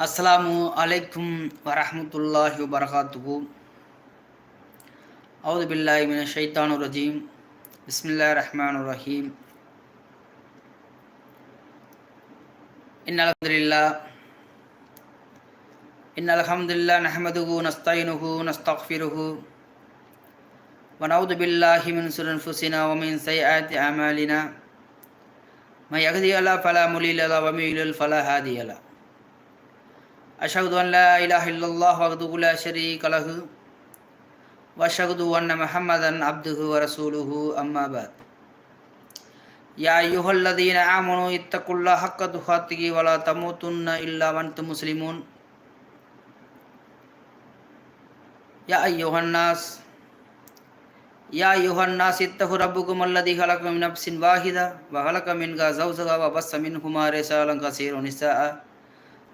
السلام عليكم ورحمة الله وبركاته. أعوذ بالله من الشيطان الرجيم. بسم الله الرحمن الرحيم. إن الحمد لله إن الحمد لله نحمده ونستعينه ونستغفره ونعوذ بالله من شر أنفسنا ومن سيئات أعمالنا. من يهده الله فلا مضل له ومن يضلل فلا هادي له. அஷகுது அல்லா இலாஹ் இல்லல்லாஹ் வஹதுஹு லா ஷரீக லஹு. வஷகுது அன்ன முஹம்மதன் அப்துஹு வரசூலுஹு அம்மா பாத். யா யுஹல்லதீன ஆமனு இத்தகுல்லா ஹக்க துஹாத்திகி வலா தமூத்துன்ன இல்லா வன்து முஸ்லிமூன். யா ஐயுஹன்னாஸ் யா யுஹன்னாஸ் இத்தகு ரப்புக்கும் அல்லதி ஹலக மின் நப்சின் வாஹிதா. வஹலக மின்கா ஜௌசகா வபஸ்ஸ மின்ஹுமா ரிசாலன் கசீரு நிசாஆ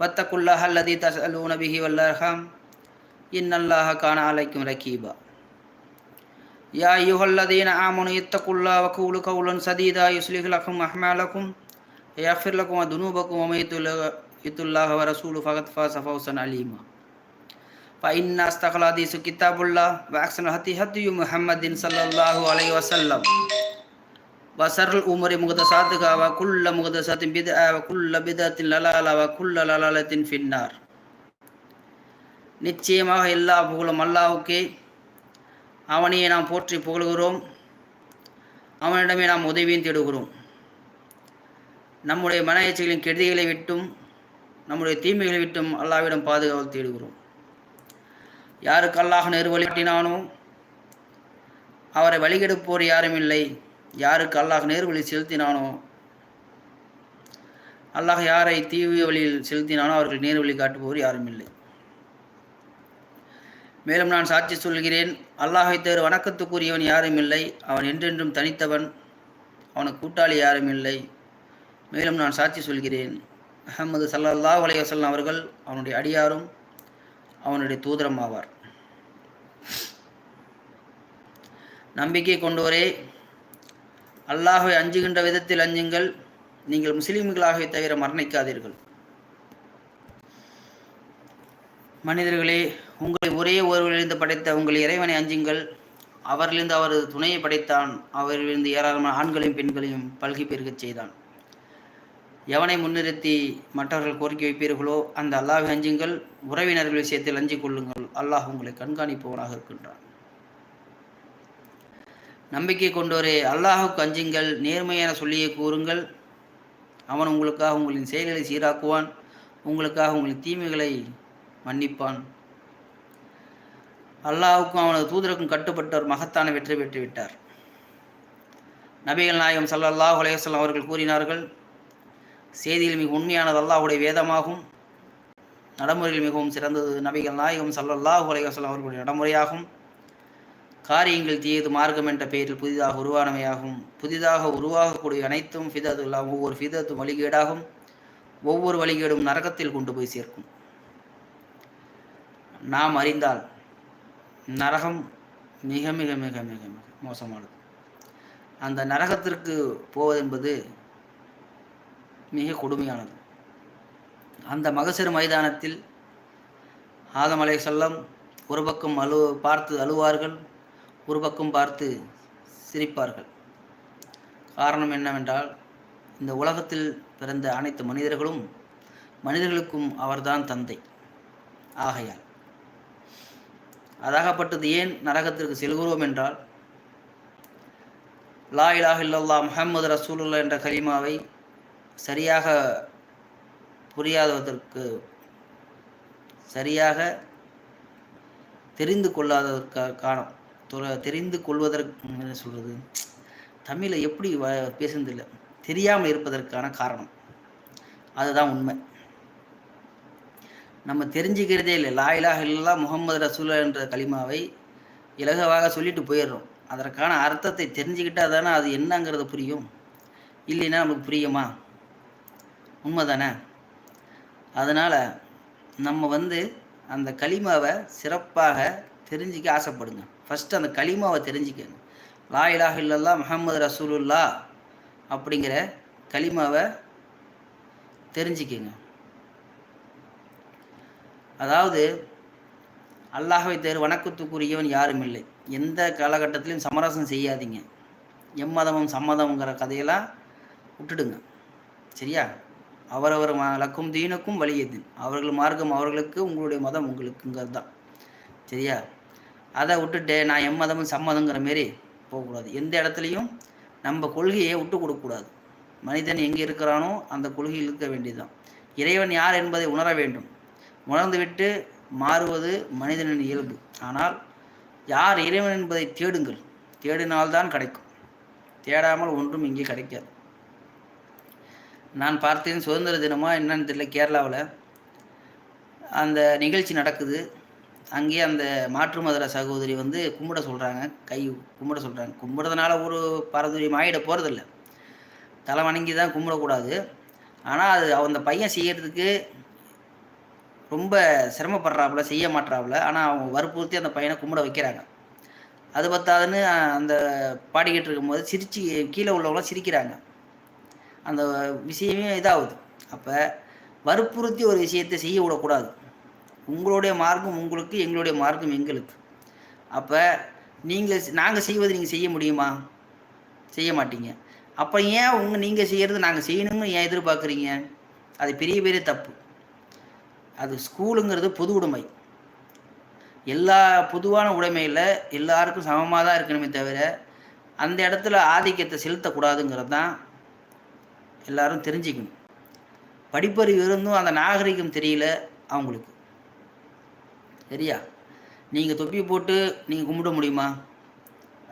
واتقوا الله الذي تسألون به والأرحام إن الله كان عليكم رقيبا يا أيها الذين آمنوا اتقوا الله وقولوا قولا سديدا يصلح لكم أعمالكم ويغفر لكم ذنوبكم ومن يطع الله ورسوله فقد فاز فوزا عليما فإن أصدق الحديث كتاب الله وأحسن الهدي هدي محمد صلى الله عليه وسلم. وشر الأمور محدثاتها وكل محدثة بدعة وكل بدعة ضلالة وكل ضلالة في النار நிச்சயமாக எல்லா புகழும் அல்லாஹுக்கே அவனையே நாம் போற்றி புகழ்கிறோம் அவனிடமே நாம் உதவியும் தேடுகிறோம் நம்முடைய மன எச்சைகளின் கெடுதிகளை விட்டும் நம்முடைய தீமைகளை விட்டும் அல்லாவிடம் பாதுகாவல் தேடுகிறோம் யாருக்கு அல்லாஹ் நேர்வழிட்டினானோ அவரை வழிகெடுப்போர் யாரும் இல்லை யாருக்கு அல்லாஹ் நேர்வழி செலுத்தினானோ அல்லாஹ் யாரை தீவிர வழியில் செலுத்தினானோ அவர்கள் நேர்வழி காட்டுபவர் யாரும் இல்லை. மேலும் நான் சாட்சி சொல்கிறேன் அல்லாஹை தேர் வணக்கத்துக்குரியவன் யாரும் இல்லை அவன் என்றென்றும் தனித்தவன் அவனுக்கு கூட்டாளி யாரும் இல்லை. மேலும் நான் சாட்சி சொல்கிறேன் அஹமது சல்லல்லாஹ் அலைய வசல்லாம் அவர்கள் அவனுடைய அடியாரும் அவனுடைய தூதரம் ஆவார். நம்பிக்கை கொண்டோரே அல்லாஹை அஞ்சுகின்ற விதத்தில் அஞ்சுங்கள். நீங்கள் முஸ்லீம்களாகவே தவிர மரணிக்காதீர்கள். மனிதர்களே உங்களை ஒரே ஒருவரிலிருந்து படைத்த உங்கள் இறைவனை அஞ்சுங்கள். அவரிலிருந்து அவரது துணையை படைத்தான். அவரிலிருந்து ஏராளமான ஆண்களையும் பெண்களையும் பல்கி பெருகச் செய்தான். எவனை முன்னிறுத்தி மற்றவர்கள் கோரிக்கை வைப்பீர்களோ அந்த அல்லாஹை அஞ்சுங்கள். உறவினர்கள் விஷயத்தில் அஞ்சு கொள்ளுங்கள். அல்லாஹ் உங்களை கண்காணிப்பவனாக இருக்கின்றான். நம்பிக்கை கொண்டோரே அல்லாஹுக்கு அஞ்சுங்கள். நேர்மையான சொல்லியை கூறுங்கள். அவன் உங்களுக்காக உங்களின் செயல்களை சீராக்குவான். உங்களுக்காக உங்களின் தீமைகளை மன்னிப்பான். அல்லாஹுக்கும் அவனது தூதருக்கும் கட்டுப்பட்டவர் மகத்தான வெற்றி பெற்று விட்டார். நபிகள் நாயகம் சல்லாஹ் அலையம் அவர்கள் கூறினார்கள் செய்தியில் மிக உண்மையானது அல்லாஹுடைய வேதமாகும். நடைமுறையில் மிகவும் சிறந்தது நபிகள் நாயகம் சல்லாஹ் அலையம் அவர்களுடைய நடைமுறையாகும். காரியங்கள் தீயது மார்க்கம் என்ற பெயரில் புதிதாக உருவானவையாகும். புதிதாக உருவாகக்கூடிய அனைத்தும் ஃபிதத்துல்லா ஒவ்வொரு ஃபிதத்தும் வழிகேடாகும். ஒவ்வொரு வழிகேடும் நரகத்தில் கொண்டு போய் சேர்க்கும். நாம் அறிந்தால் நரகம் மிக மிக மிக மிக மிக மோசமானது. அந்த நரகத்திற்கு போவதென்பது மிக கொடுமையானது. அந்த மகசிறு மைதானத்தில் ஆதம் அலை செல்லம் ஒரு பக்கம் அழு பார்த்து அழுவார்கள். ஒரு பக்கம் பார்த்து சிரிப்பார்கள். காரணம் என்னவென்றால் இந்த உலகத்தில் பிறந்த அனைத்து மனிதர்களும் மனிதர்களுக்கும் அவர்தான் தந்தை. ஆகையால் அதாகப்பட்டது ஏன் நரகத்திற்கு செல்கிறோம் என்றால் லா இலாஹ் இல்லல்லா முஹம்மது ரசூலுல்லா என்ற கலிமாவை சரியாக புரியாததற்கு சரியாக தெரிந்து கொள்ளாததற்காக காரணம் தெரிந்து கொள்வதற்கு என்ன சொல்கிறது தமிழை எப்படி வ பேசுறதில்லை தெரியாமல் இருப்பதற்கான காரணம். அதுதான் உண்மை. நம்ம தெரிஞ்சுக்கிறதே இல்லை. லாயிலாக இல்லா முகமது ரசூலா என்ற கலிமாவை இலகுவாக சொல்லிட்டு போயிடுறோம். அதற்கான அர்த்தத்தை தெரிஞ்சுக்கிட்டால் தானே அது என்னங்கிறது புரியும். இல்லைன்னா நமக்கு புரியுமா? உண்மை தானே அதனால் நம்ம வந்து அந்த களிமாவை சிறப்பாக தெரிஞ்சிக்க ஆசைப்படுங்க. ஃபஸ்ட்டு அந்த கலிமாவை தெரிஞ்சுக்கங்க லா இலாஹ இல்லல்லா முகமது ரசூலுல்லா அப்படிங்கிற களிமாவை தெரிஞ்சுக்கங்க அதாவது அல்லாஹை தேர் வணக்கத்துக்குரியவன் யாரும் இல்லை. எந்த காலகட்டத்திலையும் சமரசம் செய்யாதீங்க. எம்மதமும் சம்மதம்ங்கிற கதையெல்லாம் விட்டுடுங்க. சரியா? அவரவர் லக்கும் தீனுக்கும் வலியது அவர்கள் மார்க்கம் அவர்களுக்கு உங்களுடைய மதம் உங்களுக்குங்கிறது தான் சரியா? அதை விட்டுட்டு நான் எம்மதமும் சம்மதங்கிற மாரி போகக்கூடாது. எந்த இடத்துலையும் நம்ம கொள்கையை விட்டு கொடுக்கக்கூடாது. மனிதன் எங்கே இருக்கிறானோ அந்த கொள்கையில் இருக்க வேண்டியதுதான். இறைவன் யார் என்பதை உணர வேண்டும். உணர்ந்துவிட்டு மாறுவது மனிதனின் இயல்பு. ஆனால் யார் இறைவன் என்பதை தேடுங்கள். தேடினால்தான் கிடைக்கும். தேடாமல் ஒன்றும் இங்கே கிடைக்காது. நான் பார்த்தேன் சுதந்திர தினமாக என்னன்னு தெரியல கேரளாவில். அந்த நிகழ்ச்சி நடக்குது. அங்கேயே அந்த மாற்று மதுர சகோதரி வந்து கும்பிட சொல்கிறாங்க கை கும்பிட சொல்கிறாங்க கும்பிடுறதுனால ஒரு பாரதூரியம் ஆகிட போகிறதில்ல தலை வணங்கி தான் கும்பிடக்கூடாது. ஆனால் அது அந்த பையன் செய்கிறதுக்கு ரொம்ப சிரமப்படுறாப்புல செய்ய மாட்றாப்புல. ஆனால் அவங்க வற்புறுத்தி அந்த பையனை கும்பிட வைக்கிறாங்க. அது பத்தாதுன்னு அந்த பாடிக்கிட்டு இருக்கும்போது சிரிச்சு கீழே உள்ளவங்களாம் சிரிக்கிறாங்க. அந்த விஷயமே இதாகுது. அப்போ வற்புறுத்தி ஒரு விஷயத்தை செய்ய விடக்கூடாது. உங்களுடைய மார்க்கம் உங்களுக்கு எங்களுடைய மார்க்கம் எங்களுக்கு. அப்போ நீங்கள் நாங்கள் செய்வது நீங்கள் செய்ய முடியுமா? செய்ய மாட்டீங்க. அப்போ ஏன் உங்கள் நீங்கள் செய்கிறது நாங்கள் செய்யணும்னு ஏன் எதிர்பார்க்குறீங்க? அது பெரிய பெரிய தப்பு. அது ஸ்கூலுங்கிறது பொது உடைமை. எல்லா பொதுவான உடைமையில் எல்லாருக்கும் சமமாக தான் இருக்கணுமே தவிர அந்த இடத்துல ஆதிக்கத்தை செலுத்தக்கூடாதுங்கிறது தான் எல்லாரும் தெரிஞ்சுக்கணும். படிப்பறிவு இருந்தும் அந்த நாகரிகம் தெரியல அவங்களுக்கு. சரியா? நீங்கள் தொப்பி போட்டு நீங்கள் கும்பிட முடியுமா?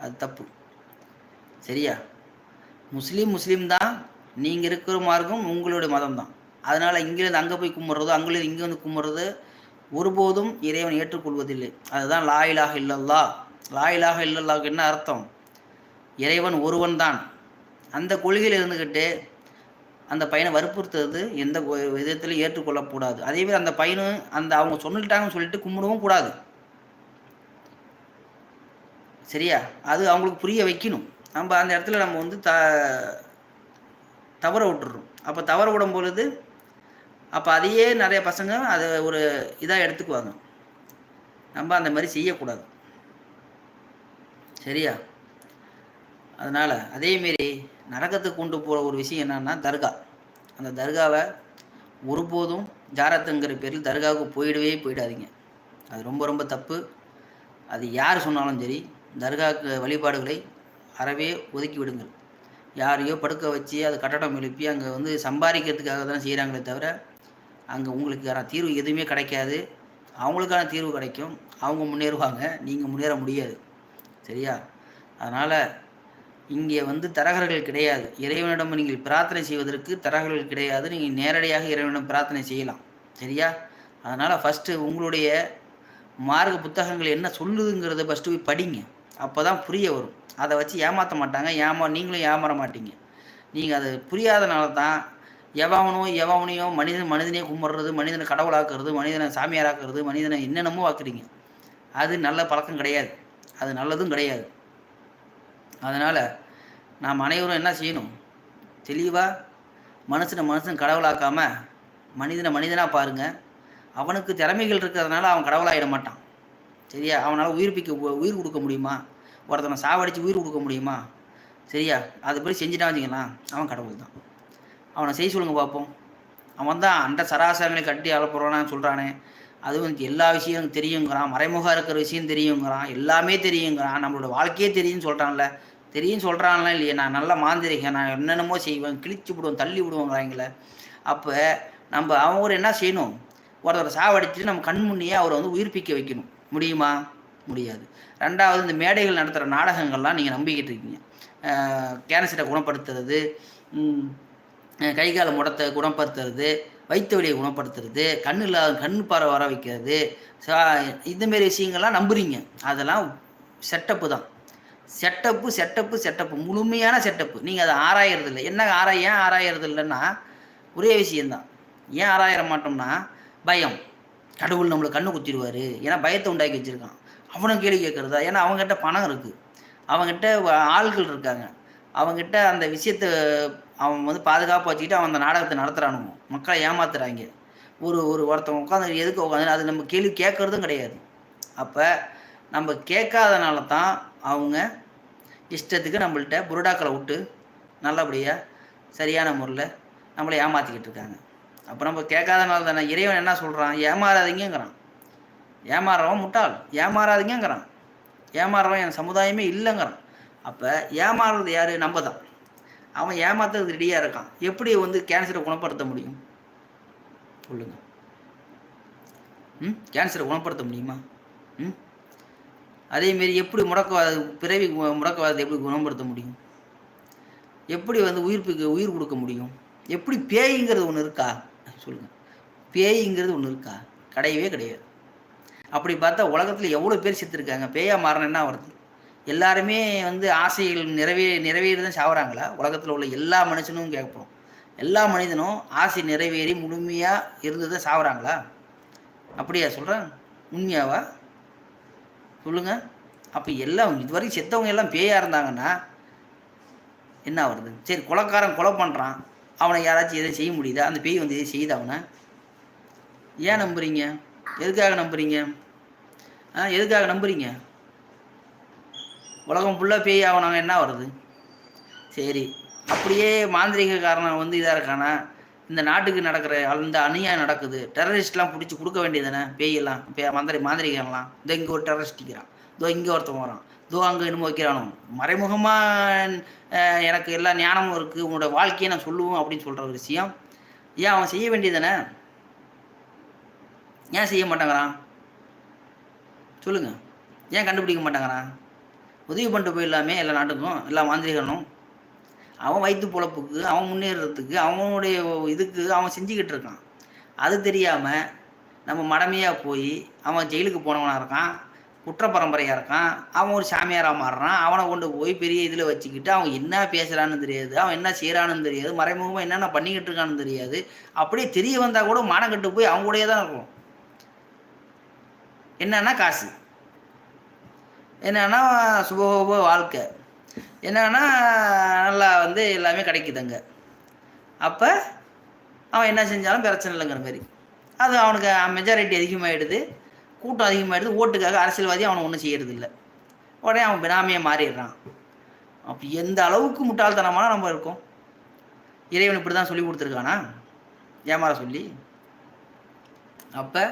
அது தப்பு. சரியா? முஸ்லீம் முஸ்லீம் தான் நீங்கள் இருக்கிற மார்க்கம் உங்களுடைய மதம் தான் அதனால் இங்கேருந்து அங்கே போய் கும்பிட்றதோ அங்கேருந்து இங்கே வந்து கும்பிட்றது ஒருபோதும் இறைவன் ஏற்றுக்கொள்வதில்லை. அதுதான் லாயிலாக இல்லல்லா லாயிலாக இல்லல்லாவுக்கு என்ன அர்த்தம்? இறைவன் ஒருவன் தான் அந்த கொள்கையில் இருந்துக்கிட்டு அந்த பையனை வற்புறுத்துறது எந்த விதத்திலும் ஏற்றுக்கொள்ளக்கூடாது. அதேமாதிரி அந்த பையனும் அந்த அவங்க சொல்லிட்டாங்கன்னு சொல்லிட்டு கும்பிடவும் கூடாது. சரியா? அது அவங்களுக்கு புரிய வைக்கணும். நம்ம அந்த இடத்துல நம்ம வந்து த தவற விட்டுறோம் அப்போ தவற விடும் பொழுது அப்போ அதையே நிறைய பசங்க அதை ஒரு இதாக எடுத்துக்குவாங்க. நம்ம அந்த மாதிரி செய்யக்கூடாது. சரியா? அதனால் அதேமாரி நரகத்துக்கு கொண்டு போகிற ஒரு விஷயம் என்னன்னா தர்கா. அந்த தர்காவை ஒருபோதும் ஜாரத்துங்கிற பேரில் தர்காவுக்கு போயிடவே போயிடாதீங்க. அது ரொம்ப ரொம்ப தப்பு. அது யார் சொன்னாலும் சரி தர்காக்கு வழிபாடுகளை அறவே ஒதுக்கி விடுங்கள். யாரையோ படுக்க வச்சு அது கட்டடம் எழுப்பி அங்கே வந்து சம்பாதிக்கிறதுக்காக தான் செய்கிறாங்களே தவிர அங்கே உங்களுக்கான தீர்வு எதுவுமே கிடைக்காது. அவங்களுக்கான தீர்வு கிடைக்கும். அவங்க முன்னேறுவாங்க. நீங்கள் முன்னேற முடியாது. சரியா? அதனால் இங்கே வந்து தரகர்கள் கிடையாது. இறைவனிடம் நீங்கள் பிரார்த்தனை செய்வதற்கு தரகர்கள் கிடையாது. நீங்கள் நேரடியாக இறைவனிடம் பிரார்த்தனை செய்யலாம். சரியா? அதனால் ஃபஸ்ட்டு உங்களுடைய மார்க்க புத்தகங்கள் என்ன சொல்லுதுங்கிறத ஃபஸ்ட்டு போய் படிங்க. அப்போ தான் புரிய வரும். அதை வச்சு ஏமாற்ற மாட்டாங்க. ஏமா நீங்களும் ஏமாற மாட்டீங்க. நீங்கள் அது புரியாதனால தான் எவனோ எவனையோ மனிதன் மனிதனையே கும்பிட்றது மனிதனை கடவுளாக்குறது மனிதனை சாமியாராக்குறது மனிதனை என்னென்னமோ ஆக்குறீங்க. அது நல்ல பழக்கம் கிடையாது. அது நல்லதும் கிடையாது. அதனால் நாம் அனைவரும் என்ன செய்யணும்? தெளிவாக மனுஷனை மனுஷன் கடவுளாக்காமல் மனிதனை மனிதனாக பாருங்கள் அவனுக்கு திறமைகள் இருக்கிறதுனால அவன் கடவுளாகிட மாட்டான். சரியா? அவனால் உயிர்ப்பிக்க உயிர் கொடுக்க முடியுமா? ஒருத்தனை சாவடித்து உயிர் கொடுக்க முடியுமா? சரியா? அதுபடி செஞ்சுட்டான் வச்சுக்கலாம் அவன் கடவுள் தான் அவனை செய்ய சொல்லுங்கள் பார்ப்போம். அவன் தான் அண்ட சராசரங்களை கட்டி அளப்புறான்னு சொல்கிறானே அதுவும் வந்து எல்லா விஷயம் தெரியுங்கிறான். மறைமுகம் இருக்கிற விஷயம் தெரியுங்கிறான். எல்லாமே தெரியுங்கிறான். நம்மளோட வாழ்க்கையே தெரியும்னு சொல்கிறான்ல தெரியும் சொல்கிறான்லாம் இல்லையே நான் நல்ல மாந்திரிகன் நான் என்னென்னமோ செய்வேன் கிழிச்சு விடுவோம் தள்ளி விடுவோங்கிறாங்களே அப்போ நம்ம அவங்க என்ன செய்யணும்? ஒருத்தரை சாவடிச்சுட்டு நம்ம கண் முன்னையே அவரை வந்து உயிர்ப்பிக்க வைக்கணும். முடியுமா? முடியாது. ரெண்டாவது இந்த மேடைகள் நடத்துகிற நாடகங்கள்லாம் நீங்கள் நம்பிக்கிட்டு இருக்கீங்க. கேன்சரை குணப்படுத்துறது கை கால முடத்தை குணப்படுத்துறது வயிற்று வலியை குணப்படுத்துறது கண் இல்லாத கண் பார்வை வர வைக்கிறது இந்தமாரி விஷயங்கள்லாம் நம்புறீங்க. அதெல்லாம் செட்டப்பு தான். செட்டப்பு செட்டப்பு செட்டப்பு முழுமையான செட்டப்பு நீங்கள் அதை ஆராயறது இல்லை என்ன ஆராய ஏன் ஆராயறது இல்லைன்னா ஒரே விஷயந்தான் ஏன் ஆராயிற மாட்டோம்னா பயம். கடவுள் நம்மளை கண்ணு குத்திடுவார். ஏன்னா பயத்தை உண்டாக்கி வச்சுருக்கான். அவனும் கேள்வி கேட்குறதா? ஏன்னா அவங்ககிட்ட பணம் இருக்குது அவங்ககிட்ட ஆள்கள் இருக்காங்க. அவங்ககிட்ட அந்த விஷயத்தை அவன் வந்து பாதுகாப்பாக வச்சுக்கிட்டு அவன் அந்த நாடகத்தை நடத்துகிறானுங்க மக்களை ஏமாத்துறாங்க. ஒரு ஒரு ஒருத்தவங்க உட்காந்து எதுக்கு உட்காந்து அது நம்ம கேள்வி கேட்குறதும் கிடையாது. அப்போ நம்ம கேட்காதனால தான் அவங்க இஷ்டத்துக்கு நம்மள்ட்ட புருடாக்களை விட்டு நல்லபடியாக சரியான முறையில் நம்மளை ஏமாற்றிக்கிட்டு இருக்காங்க. அப்போ நம்ம கேட்காதனால தானே. இறைவன் என்ன சொல்கிறான் ஏமாறாதீங்கிறான் ஏமாறுறவன் முட்டாள். ஏமாறாதீங்கிறான் ஏமாறுறவன் என் சமுதாயமே இல்லைங்கிறான். அப்போ ஏமாறுறது யார்? நம்ம தான் அவன் ஏமாத்துறது ரெடியாக இருக்கான். எப்படி வந்து கேன்சரை குணப்படுத்த முடியும்? சொல்லுங்க. ம்? கேன்சரை குணப்படுத்த முடியுமா? அதேமாரி எப்படி முடக்கவாத பிறவி முடக்கவாதத்தை எப்படி குணப்படுத்த முடியும்? எப்படி வந்து உயிர்ப்புக்கு உயிர் கொடுக்க முடியும்? எப்படி பேய்ங்கிறது ஒன்று இருக்கா? சொல்லுங்க. பேய்ங்கிறது ஒன்று இருக்கா? கிடையவே கிடையாது. அப்படி பார்த்தா உலகத்தில் எவ்வளோ பேர் செத்துருக்காங்க? பேயா மாறணும் என்ன வருது எல்லாருமே வந்து ஆசைகள் நிறைவே நிறைவேறி தான் சாவறாங்களா? உலகத்தில் உள்ள எல்லா மனுஷனும் கேட்போம். எல்லா மனிதனும் ஆசை நிறைவேறி முழுமையாக இருந்து தான் சாவறாங்களா? அப்படியா சொல்கிறேன் உண்மையாவா? சொல்லுங்கள் அப்போ எல்லாம் இதுவரைக்கும் செத்தவங்க எல்லாம் பேயாக இருந்தாங்கன்னா என்ன வருது சரி கொலைக்காரன் கொலை பண்ணுறான் அவனை யாராச்சும் எதை செய்ய முடியுதா? அந்த பேய் வந்து எதை செய்யுது அவனை? ஏன் நம்புறீங்க? எதுக்காக நம்புறீங்க? ஆ எதுக்காக நம்புறீங்க? உலகம் ஃபுல்லாக பேய் ஆகணாங்க என்ன வருது சரி அப்படியே மாந்திரிக காரணம் வந்து இதாக இருக்கானா? இந்த நாட்டுக்கு நடக்கிற அந்த அநியாயம் நடக்குது. டெரரிஸ்ட்லாம் பிடிச்சி கொடுக்க வேண்டியதுதானே? பேயெல்லாம் பே மந்திரி மாந்திரிகம்லாம் இதோ இங்கே ஒரு டெரரிஸ்ட் நிற்கிறான் இதோ இங்கே ஒருத்தன் வரான். இதோ அங்கே இன்னும் வைக்கிறானோ. மறைமுகமாக எனக்கு எல்லா ஞானமும் இருக்குது உன்னோட வாழ்க்கையை நான் சொல்லுவோம் அப்படின்னு சொல்கிற ஒரு விஷயம். ஏன் அவன் செய்ய வேண்டியதானே ஏன் செய்ய மாட்டேங்கிறான்? சொல்லுங்கள் ஏன் கண்டுபிடிக்க மாட்டேங்கிறான்? உதவி பண்ணிட்டு போயிடலாமே எல்லா நாட்டுக்கும் எல்லா மாந்திரிகனும் அவன் வயிற்று பொழப்புக்கு அவன் முன்னேறதுக்கு அவனுடைய இதுக்கு அவன் செஞ்சுக்கிட்டு இருக்கான். அது தெரியாமல் நம்ம மடமையாக போய் அவன் ஜெயிலுக்கு போனவனாக இருக்கான் குற்ற பரம்பரையாக இருக்கான் அவன் ஒரு சாமியாராக மாறுறான் அவனை கொண்டு போய் பெரிய இதில் வச்சுக்கிட்டு அவன் என்ன பேசுகிறான்னு தெரியாது அவன் என்ன செய்கிறான்னு தெரியாது மறைமுகமாக என்னென்ன பண்ணிக்கிட்டு இருக்கான்னு தெரியாது அப்படியே தெரிய வந்தால் கூட மானம் கட்டு போய் அவங்க கூடயே தான் இருக்கும். என்னன்னா காசு. என்னன்னா சுபோப வாழ்க்கை. என்னன்னா நல்லா வந்து எல்லாமே கிடைக்குதுங்க. அப்போ அவன் என்ன செஞ்சாலும் பிரச்சனை இல்லைங்கிற மாதிரி. அது அவனுக்கு மெஜாரிட்டி அதிகமாகிடுது கூட்டம் அதிகமாகிடுது ஓட்டுக்காக அரசியல்வாதி அவனை ஒன்றும் செய்யறது இல்லை உடனே அவன் பினாமியை மாறிடுறான். அப்போ எந்த அளவுக்கு முட்டாள்தனமான நம்ம இருக்கோம்? இறைவன் இப்படி தான் சொல்லி கொடுத்துருக்கானா? ஏமாற சொல்லி. அப்போ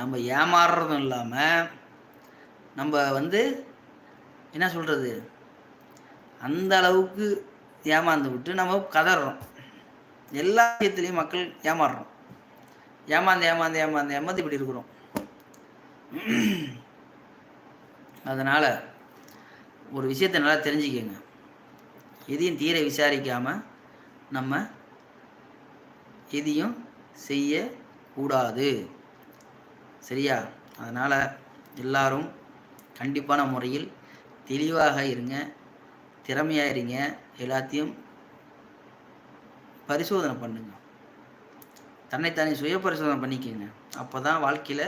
நம்ம ஏமாறுறதும் இல்லாமல் நம்ம வந்து என்ன சொல்கிறது அந்த அளவுக்கு ஏமாந்து விட்டு நம்ம கதறோம் எல்லா விஷயத்துலேயும் மக்கள் ஏமாறுறோம். ஏமாந்து ஏமாந்து ஏமாந்து ஏமாந்து இப்படி இருக்கிறோம். அதனால் ஒரு விஷயத்தை நல்லா தெரிஞ்சுக்கங்க. எதையும் தீர விசாரிக்காமல் நம்ம எதையும் செய்யக்கூடாது. சரியா? அதனால் எல்லாரும் கண்டிப்பான முறையில் தெளிவாக இருங்க. திறமையாக இருங்க எல்லாத்தையும் பரிசோதனை பண்ணுங்க. தன்னைத்தானே சுய பரிசோதனை பண்ணிக்கோங்க. அப்போ தான் வாழ்க்கையில்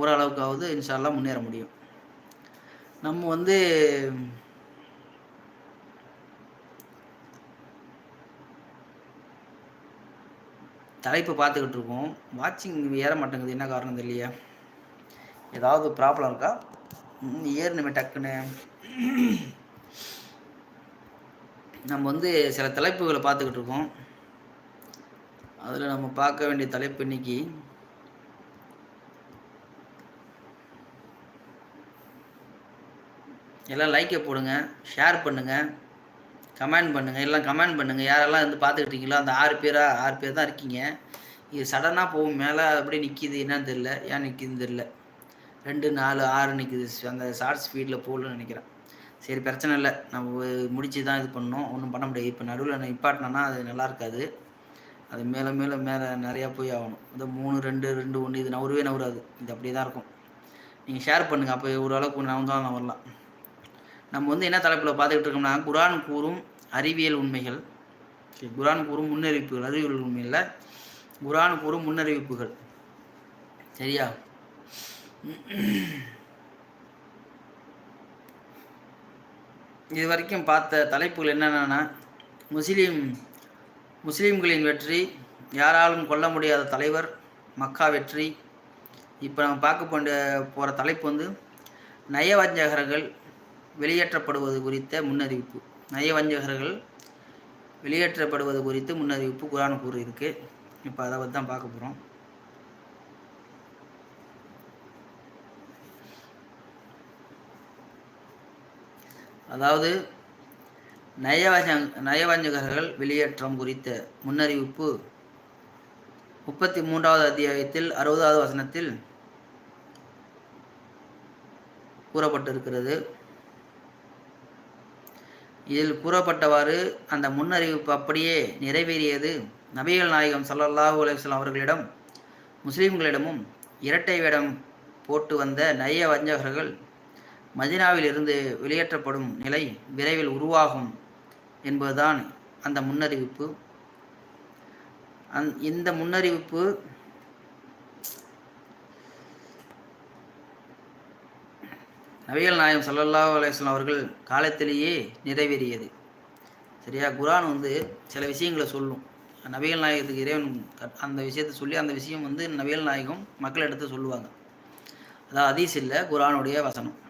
ஓரளவுக்காவது இன்ஷால்லாம் முன்னேற முடியும். நம்ம வந்து தலைப்பு பார்த்துக்கிட்டு இருக்கோம். வாட்சிங் ஏற மாட்டேங்குது. என்ன காரணம் தெரியலையா? ஏதாவது ப்ராப்ளம் இருக்கா? ம், ஏறணுமே டக்குன்னு. நம்ம வந்து சில தலைப்புகளை பார்த்துக்கிட்டு இருக்கோம். அதில் நம்ம பார்க்க வேண்டிய தலைப்பு இன்னைக்கு எல்லாம் லைக்கை போடுங்க ஷேர் பண்ணுங்கள் கமெண்ட் பண்ணுங்கள் எல்லாம் கமெண்ட் பண்ணுங்கள் யாரெல்லாம் வந்து பார்த்துக்கிட்டு இருக்கீங்களோ அந்த ஆறு பேரா ஆறு பேர் தான் இருக்கீங்க. இது சடனாக போகும் மேலே அப்படியே நிற்கிது என்னன்னு தெரில ஏன் நிற்கிதுன்னு தெரில ரெண்டு நாலு ஆறு நிற்கிது அந்த ஷார்ட் ஸ்பீடில் போகலன்னு நினைக்கிறேன். சரி பிரச்சனை இல்லை. நம்ம முடிச்சு தான் இது பண்ணோம் ஒன்றும் பண்ண முடியாது. இப்போ நடுவில் நான் இப்பாட்டினா அது நல்லா இருக்காது. அது மேலே மேலே மேலே நிறையா போய் ஆகணும். இந்த மூணு ரெண்டு ரெண்டு ஒன்று இது நவரவே நவராது இது அப்படியே தான் இருக்கும். நீங்கள் ஷேர் பண்ணுங்கள் அப்போ ஓரளவுக்கு நவந்தாலும் நான் வரலாம். நம்ம வந்து என்ன தலைப்பில் பார்த்துக்கிட்டு இருக்கோம்னா குரான் கூறும் அறிவியல் உண்மைகள். சரி, குரான் கூறும் முன்னறிவிப்புகள் அறிவியல் உண்மையில் குரான் கூறும் முன்னறிவிப்புகள். சரியா? இது வரைக்கும் பார்த்த தலைப்புகள் என்னென்னா முஸ்லீம் முஸ்லீம்களின் வெற்றி யாராலும் கொல்ல முடியாத தலைவர் மக்கா வெற்றி. இப்போ நம்ம பார்க்க போன்ற போகிற தலைப்பு வந்து நயவஞ்சகர்கள் வெளியேற்றப்படுவது குறித்த முன்னறிவிப்பு. நயவஞ்சகர்கள் வெளியேற்றப்படுவது குறித்து முன்னறிவிப்பு குரான் இருக்குது இப்போ அதை பற்றி தான் பார்க்க போகிறோம் அதாவது நயவஞ்ச நயவஞ்சகர்கள் வெளியேற்றம் குறித்த முன்னறிவிப்பு. முப்பத்தி மூன்றாவது அத்தியாயத்தில் அறுபதாவது வசனத்தில் கூறப்பட்டிருக்கிறது. இதில் கூறப்பட்டவாறு அந்த முன்னறிவிப்பு அப்படியே நிறைவேறியது. நபிகள் நாயகம் சல்லல்லாஹு அலையம் அவர்களிடம் முஸ்லீம்களிடமும் இரட்டை வேடம் போட்டு வந்த நய வஞ்சகர்கள் மதினாவில் இருந்து வெளியேற்றப்படும் நிலை விரைவில் உருவாகும் என்பதுதான் அந்த முன்னறிவிப்பு. அந் இந்த முன்னறிவிப்பு நவியல் நாயம் சல்லல்லா அலையம் அவர்கள் காலத்திலேயே நிறைவேறியது. சரியா? குரான் வந்து சில விஷயங்களை சொல்லும். நவியல் நாயகத்துக்கு இறைவன் அந்த விஷயத்தை சொல்லி அந்த விஷயம் வந்து நவியல் நாயகம் மக்கள் எடுத்து சொல்லுவாங்க. அதாவது அதீஸ் இல்லை குரானுடைய வசனம்.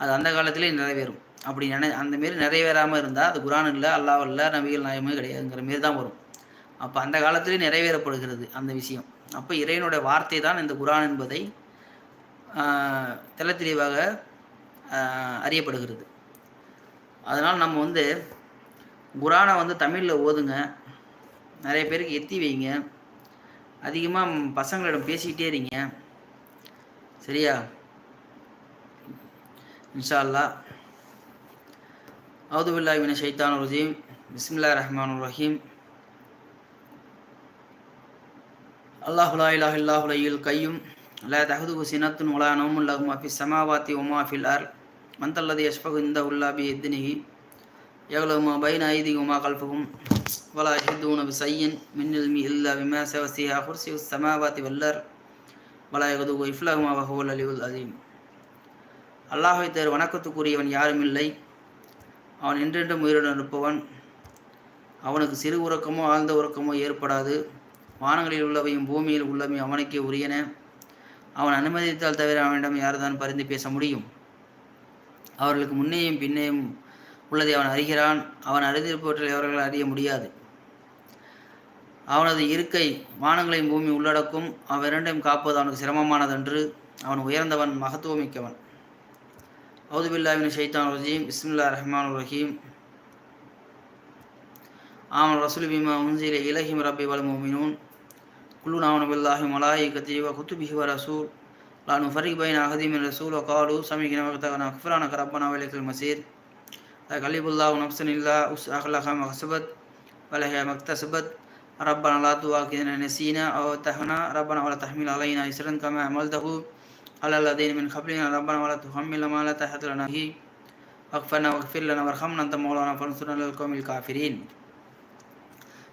அது அந்த காலத்திலே நிறைவேறும். அப்படி நினை அந்தமாரி நிறைவேறாமல் இருந்தால் அது குரான் இல்லை அல்லாஹ் இல்லை நபிகள் நாயமே கிடையாதுங்கிற மாரி தான் வரும். அப்போ அந்த காலத்திலே நிறைவேறப்படுகிறது அந்த விஷயம். அப்போ இறைவனுடைய வார்த்தை தான் இந்த குரான் என்பதை தெல தெளிவாக அறியப்படுகிறது. அதனால் நம்ம வந்து குரானை வந்து தமிழில் ஓதுங்க. நிறைய பேருக்கு எத்தி வைங்க. அதிகமாக பசங்களிடம் பேசிக்கிட்டே இருங்க. சரியா? ان شاء الله أعوذ بالله من الشيطان الرجيم. بسم الله الرحمن الرحيم. الله لا تأخذه سنة ولا نوم له ما في السماوات وما في الأرض. من ذا الذي يشفع عنده إلا بإذنه. يغلب ما بين أيديهم وما خلفهم. ولا يحدون بشيء من علمه إلا بما سوى سيها كرسي السماوات والأرض. ولا يغدو إفلاهما وهو العلي العظيم. அல்லாஹை தேர் வணக்கத்துக்குரியவன் யாரும் இல்லை. அவன் என்றென்றும் உயிருடன் இருப்பவன். அவனுக்கு சிறு உறக்கமோ ஆழ்ந்த உறக்கமோ ஏற்படாது. வானங்களில் உள்ளவையும் பூமியில் உள்ளவையும் அவனுக்கே உரியன. அவன் அனுமதித்தால் தவிர அவனிடம் யார்தான் பரிந்து பேச முடியும்? அவர்களுக்கு முன்னேயும் பின்னேயும் உள்ளதை அவன் அறிகிறான். அவன் அறிந்திருப்பவற்றை அவர்கள் அறிய முடியாது. அவனது இருக்கை வானங்களையும் பூமி உள்ளடக்கும். அவ்விரண்டையும் காப்பது அவனுக்கு சிரமமானதன்று. அவன் உயர்ந்தவன் மகத்துவமிக்கவன். அவுதுபில்லாவின் ஷைத்தான் ரஜீம் இஸ்முல்லா ரஹ்மான் ரஹீம் ஆமன் ரசூல் பிமா முன்சில இலஹிம் ரப்பி வல் முமினூன் كلنا نؤمن بالله وملائكته وكتبه ورسول لا نفرق بين أحد من الرسول وقالوا سمعنا وأطعنا غفرانك ربنا وإليك المصير لا يكلف الله نفسا إلا وسعها ما كسبت ولها ما اكتسبت ربنا لا تؤاخذنا نسينا أو أخطأنا ربنا ولا تحمل علينا إسرا كما عملته على الذين من قبلنا ربنا ولا تحمل ما لا طاقة لنا به واغفرنا واغفر لنا وارحمنا أنت مولانا فانصرنا على القوم الكافرين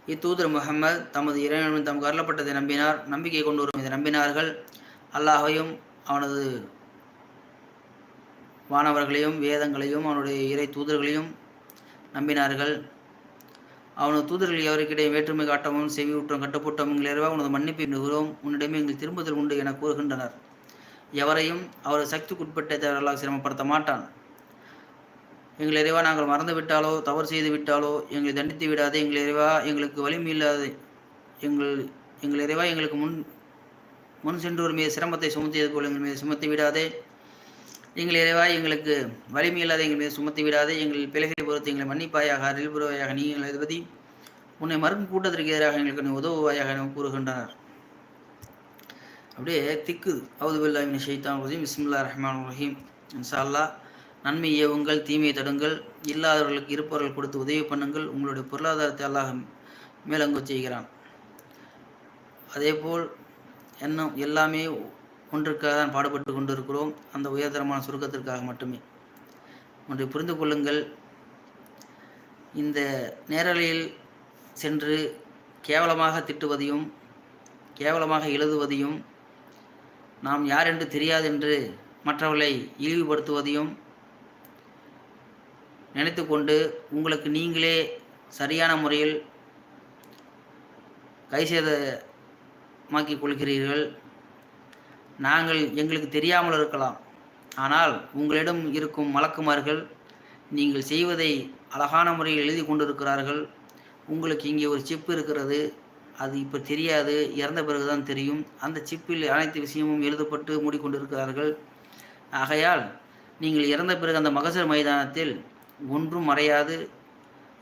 இத்தூதர் முகமது தமது இறைவனும் தம் கருளப்பட்டதை நம்பினார் நம்பிக்கை கொண்டு வரும் இதை நம்பினார்கள் அல்லாஹையும் அவனது வானவர்களையும் வேதங்களையும் அவனுடைய இறை தூதர்களையும் நம்பினார்கள் அவனது தூதர்கள் எவருக்கிடையே வேற்றுமை காட்டவும் செவியூற்றம் கட்டுப்பட்டவும் எங்கள் உனது மன்னிப்பை நுகிறோம் உன்னிடமே எங்கள் திரும்புதல் உண்டு என கூறுகின்றனர் எவரையும் அவரது சக்திக்குட்பட்ட தேவர்களாக சிரமப்படுத்த மாட்டான். எங்கள் இறைவா நாங்கள் மறந்து விட்டாலோ தவறு செய்து விட்டாலோ எங்களை தண்டித்து விடாது எங்கள் இறைவா எங்களுக்கு வலிமை இல்லாது எங்கள் எங்கள் இறைவா எங்களுக்கு முன் முன் சென்றோர் மீது சிரமத்தை சுமத்தியது போல் எங்கள் மீது சுமத்தி விடாதே. எங்கள் இறைவா எங்களுக்கு வலிமை இல்லாத எங்கள் மீது சுமத்தி விடாதே. எங்கள் பிள்ளைகளை பொறுத்து எங்களை மன்னிப்பாயாக அருள் புரிவாயாக நீ எங்கள் அதிபதி. உன்னை மறுக்கும் கூட்டத்திற்கு எதிராக எங்களுக்கு நீ உதவுவாயாக கூறுகின்றனர் அப்படியே திக்குது. அவது பில்லாமின் ஷைத்தான் ரஹீம் இஸ்மில்லா ரஹ்மான் ரஹீம். இன்சால்லா நன்மை ஏவுங்கள் தீமையை தடுங்கள். இல்லாதவர்களுக்கு இருப்பவர்கள் கொடுத்து உதவி பண்ணுங்கள். உங்களுடைய பொருளாதாரத்தை அல்லாஹ் மேலங்கு செய்கிறான். அதேபோல் எண்ணம் எல்லாமே ஒன்றுக்காக தான் பாடுபட்டு கொண்டிருக்கிறோம். அந்த உயர்தரமான சுருக்கத்திற்காக மட்டுமே. ஒன்றை புரிந்து கொள்ளுங்கள். இந்த நேரலையில் சென்று கேவலமாக திட்டுவதையும் கேவலமாக எழுதுவதையும் நாம் யார் என்று தெரியாதென்று மற்றவர்களை இழிவுபடுத்துவதையும் நினைத்து கொண்டு உங்களுக்கு நீங்களே சரியான முறையில் கை செய்த கொள்கிறீர்கள். நாங்கள் எங்களுக்கு தெரியாமல் இருக்கலாம். ஆனால் உங்களிடம் இருக்கும் மலக்குமார்கள் நீங்கள் செய்வதை அழகான முறையில் எழுதி கொண்டிருக்கிறார்கள். உங்களுக்கு இங்கே ஒரு சிப் இருக்கிறது. அது இப்போ தெரியாது. இறந்த பிறகு தான் தெரியும். அந்த சிப்பில் அனைத்து விஷயமும் எழுதப்பட்டு மூடிக்கொண்டிருக்கிறார்கள். ஆகையால் நீங்கள் இறந்த பிறகு அந்த மகசர் மைதானத்தில் ஒன்றும் மறையாது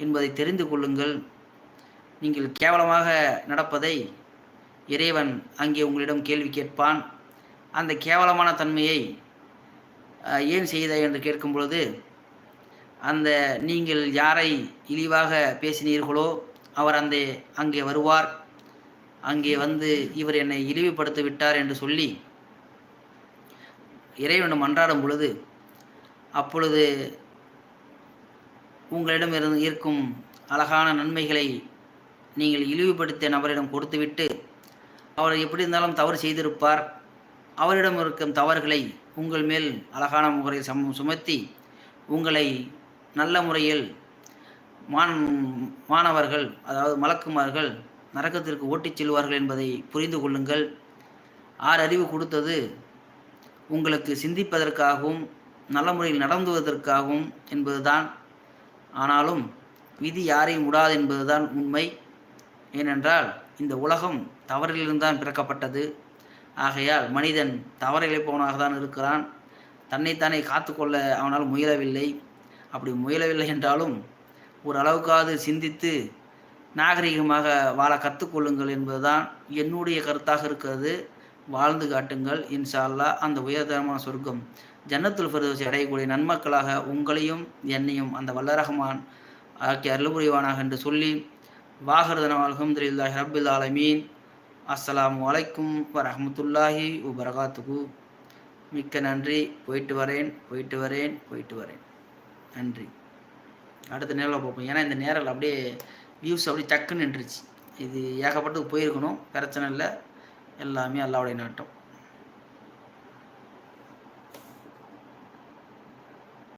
என்பதை தெரிந்து கொள்ளுங்கள். நீங்கள் கேவலமாக நடப்பதை இறைவன் அங்கே உங்களிடம் கேள்வி கேட்பான். அந்த கேவலமான தன்மையை ஏன் செய்த என்று கேட்கும் பொழுது அந்த நீங்கள் யாரை இழிவாக பேசினீர்களோ அவர் அந்த அங்கே வருவார். அங்கே வந்து இவர் என்னை இழிவுபடுத்தி விட்டார் என்று சொல்லி இறைவனும் மன்றாடும் பொழுது அப்பொழுது உங்களிடம் இருந்து இருக்கும் அழகான நன்மைகளை நீங்கள் இழிவுபடுத்திய நபரிடம் கொடுத்துவிட்டு அவர் எப்படி இருந்தாலும் தவறு செய்திருப்பார். அவரிடம் இருக்கும் தவறுகளை உங்கள் மேல் அழகான முறையில் சம் சுமத்தி உங்களை நல்ல முறையில் மான் மாணவர்கள் அதாவது மலக்குமார்கள் நரக்கத்திற்கு ஓட்டிச் செல்வார்கள் என்பதை புரிந்து கொள்ளுங்கள். ஆறு அறிவு கொடுத்தது உங்களுக்கு சிந்திப்பதற்காகவும் நல்ல முறையில் நடந்துவதற்காகவும் என்பதுதான். ஆனாலும் விதி யாரையும் விடாது என்பதுதான் உண்மை. ஏனென்றால் இந்த உலகம் தவறிலிருந்தான் பிறக்கப்பட்டது. ஆகையால் மனிதன் தவறிழைப்பவனாக தான் இருக்கிறான். தன்னைத்தானே காத்துக்கொள்ள அவனால் முயலவில்லை. அப்படி முயலவில்லை என்றாலும் ஒரு அளவுக்காவது சிந்தித்து நாகரிகமாக வாழ கற்றுக்கொள்ளுங்கள் என்பதுதான் என்னுடைய கருத்தாக இருக்கிறது. வாழ்ந்து காட்டுங்கள் இன்ஷா அந்த உயர்தரமான சொர்க்கம் ஜன்னத்துல் ஃபிர்தௌஸை அடையக்கூடிய நன்மக்களாக உங்களையும் என்னையும் அந்த வல்லரகமான் ஆக்கி அருள்புரிவானாக என்று சொல்லி வாகர்தனம் அல்ஹம்துலில்லாஹி ரப்பில் ஆலமீன். அஸ்லாம் வலைக்கும் வரமத்துல்லாஹி உபரகாத்துகு மிக்க நன்றி. போயிட்டு வரேன் போயிட்டு வரேன் போயிட்டு வரேன். நன்றி. அடுத்த நேரில் பார்ப்போம். ஏன்னா இந்த நேரில் அப்படியே வியூஸ் அப்படி டக்குன்னு நின்றுச்சு இது ஏகப்பட்டது போயிருக்கணும் பிரச்சனை இல்லை. எல்லாமே அல்லாவுடைய நாட்டம்.